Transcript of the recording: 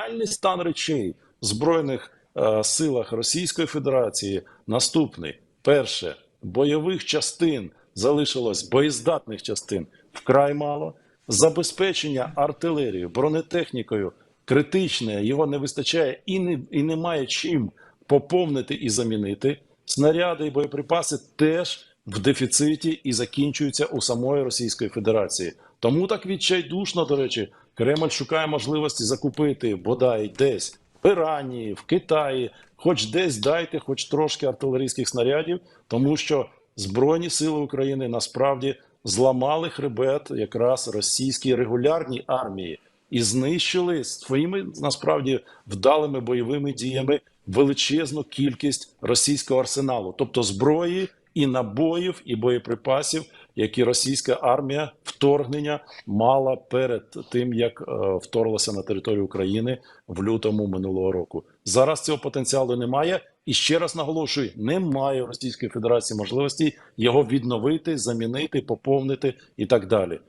реальний стан речей в збройних е, силах Російської Федерації наступний: перше бойових частин залишилось боєздатних частин вкрай мало. Забезпечення артилерією, бронетехнікою критичне, його не вистачає і не і немає чим поповнити і замінити. Снаряди і боєприпаси теж в дефіциті і закінчуються у самої Російської Федерації. Тому так відчайдушно, до речі, Кремль шукає можливості закупити бодай десь в Ірані, в Китаї, хоч десь дайте, хоч трошки артилерійських снарядів, тому що Збройні сили України насправді зламали хребет якраз російській регулярній армії і знищили своїми насправді вдалими бойовими діями величезну кількість російського арсеналу, тобто зброї і набоїв, і боєприпасів, які російська армія вторгнення мала перед тим, як е, вторглася на територію України в лютому минулого року. Зараз цього потенціалу немає. І ще раз наголошую: немає в Російської Федерації можливості його відновити, замінити, поповнити і так далі.